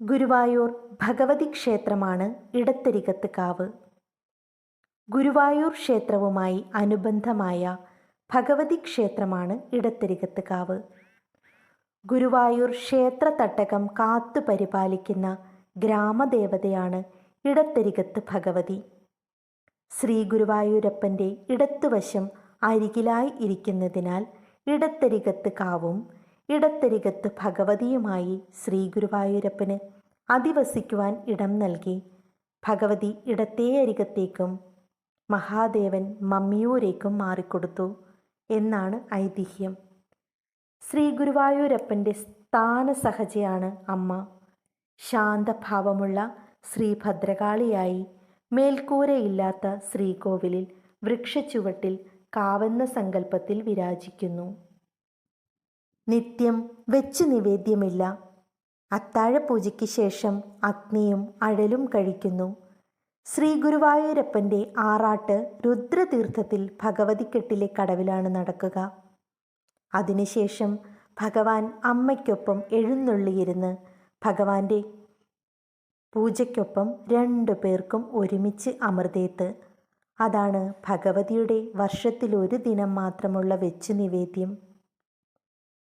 ഗുരുവായൂർ ഭഗവതി ക്ഷേത്രമാണ് ഇടത്തരികത്ത് കാവ് ഗുരുവായൂർ ക്ഷേത്രവുമായി അനുബന്ധമായ ഭഗവതി ക്ഷേത്രമാണ് ഇടത്തരികത്ത് കാവ് ഗുരുവായൂർ ക്ഷേത്ര തട്ടകം കാത്തു പരിപാലിക്കുന്ന ഗ്രാമദേവതയാണ് ഇടത്തരികത്ത് ഭഗവതി. ശ്രീ ഗുരുവായൂരപ്പന്റെ ഇടത്തുവശം അരികിലായി ഇരിക്കുന്നതിനാൽ ഇടത്തരികത്ത് കാവും ഇടത്തരികത്ത് ഭഗവതിയുമായി ശ്രീ ഗുരുവായൂരപ്പന് അധിവസിക്കുവാൻ ഇടം നൽകി. ഭഗവതി ഇടത്തേ അരികത്തേക്കും മഹാദേവൻ മമ്മിയൂരേക്കും മാറിക്കൊടുത്തു എന്നാണ് ഐതിഹ്യം. ശ്രീ ഗുരുവായൂരപ്പന്റെ സ്ഥാനസഹജയാണ് അമ്മ. ശാന്തഭാവമുള്ള ശ്രീഭദ്രകാളിയായി മേൽക്കൂരയില്ലാത്ത ശ്രീകോവിലിൽ വൃക്ഷച്ചുവട്ടിൽ കാവെന്ന സങ്കല്പത്തിൽ വിരാജിക്കുന്നു. നിത്യം വെച്ചു നിവേദ്യമില്ല. അത്താഴപൂജയ്ക്ക് ശേഷം അഗ്നിയും അഴലും കഴിക്കുന്നു. ശ്രീ ഗുരുവായൂരപ്പന്റെ ആറാട്ട് രുദ്രതീർത്ഥത്തിൽ ഭഗവതിക്കെട്ടിലെ കടവിലാണ് നടക്കുക. അതിനുശേഷം ഭഗവാൻ അമ്മയ്ക്കൊപ്പം എഴുന്നള്ളിയിരുന്ന് ഭഗവാന്റെ പൂജയ്ക്കൊപ്പം രണ്ടു പേർക്കും ഒരുമിച്ച് അമൃതേത്ത്. അതാണ് ഭഗവതിയുടെ വർഷത്തിലൊരു ദിനം മാത്രമുള്ള വെച്ചു നിവേദ്യം.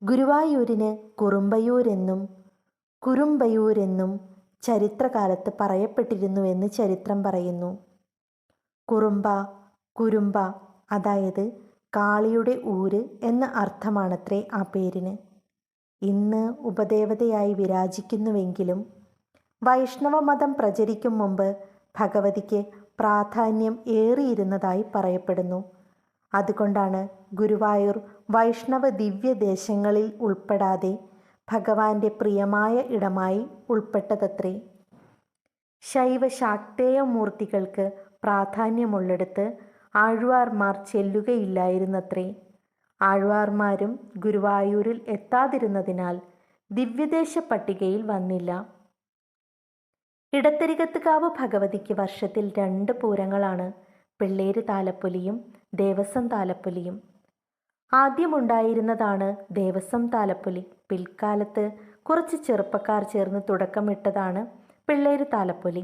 ഗുരുവായൂരിന് കുറുമ്പയൂരെന്നും കുറുമ്പയൂരെന്നും ചരിത്രകാലത്ത് പറയപ്പെട്ടിരുന്നുവെന്ന് ചരിത്രം പറയുന്നു. കുറുമ്പ കുരുമ്പ അതായത് കാളിയുടെ ഊര് എന്ന അർത്ഥമാണത്രേ ആ പേരിന്. ഇന്ന് ഉപദേവതയായി വിരാജിക്കുന്നുവെങ്കിലും വൈഷ്ണവ മതം പ്രചരിക്കും മുമ്പ് ഭഗവതിക്ക് പ്രാധാന്യം ഏറിയിരുന്നതായി പറയപ്പെടുന്നു. അതുകൊണ്ടാണ് ഗുരുവായൂർ വൈഷ്ണവ ദിവ്യദേശങ്ങളിൽ ഉൾപ്പെടാതെ ഭഗവാന്റെ പ്രിയമായ ഇടമായി ഉൾപ്പെട്ടതത്രേ. ശൈവ ശാക്തേയ മൂർത്തികൾക്ക് പ്രാധാന്യമുള്ളിടത്ത് ആഴ്വാർമാർ ചെല്ലുകയില്ലായിരുന്നത്രേ. ആഴ്വാർമാരും ഗുരുവായൂരിൽ എത്താതിരുന്നതിനാൽ ദിവ്യദേശ പട്ടികയിൽ വന്നില്ല. ഇടത്തരികത്തുകാവ് ഭഗവതിക്ക് വർഷത്തിൽ രണ്ട് പൂരങ്ങളാണ് പിള്ളേര് താലപ്പൊലിയും ദേവസ്വം താലപ്പൊലിയും. ആദ്യമുണ്ടായിരുന്നതാണ് ദേവസ്വം താലപ്പൊലി. പിൽക്കാലത്ത് കുറച്ച് ചെറുപ്പക്കാർ ചേർന്ന് തുടക്കമിട്ടതാണ് പിള്ളേര് താലപ്പൊലി.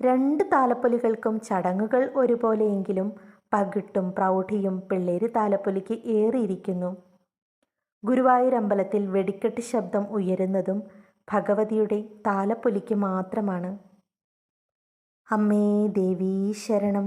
രണ്ട് താലപ്പൊലികൾക്കും ചടങ്ങുകൾ ഒരുപോലെയെങ്കിലും പകിട്ടും പ്രൗഢിയും പിള്ളേര് താലപ്പൊലിക്ക് ഏറിയിരിക്കുന്നു. ഗുരുവായൂർ അമ്പലത്തിൽ വെടിക്കെട്ട് ശബ്ദം ഉയരുന്നതും ഭഗവതിയുടെ താലപ്പൊലിക്ക് മാത്രമാണ്. അമ്മേ ദേവീ ശരണം.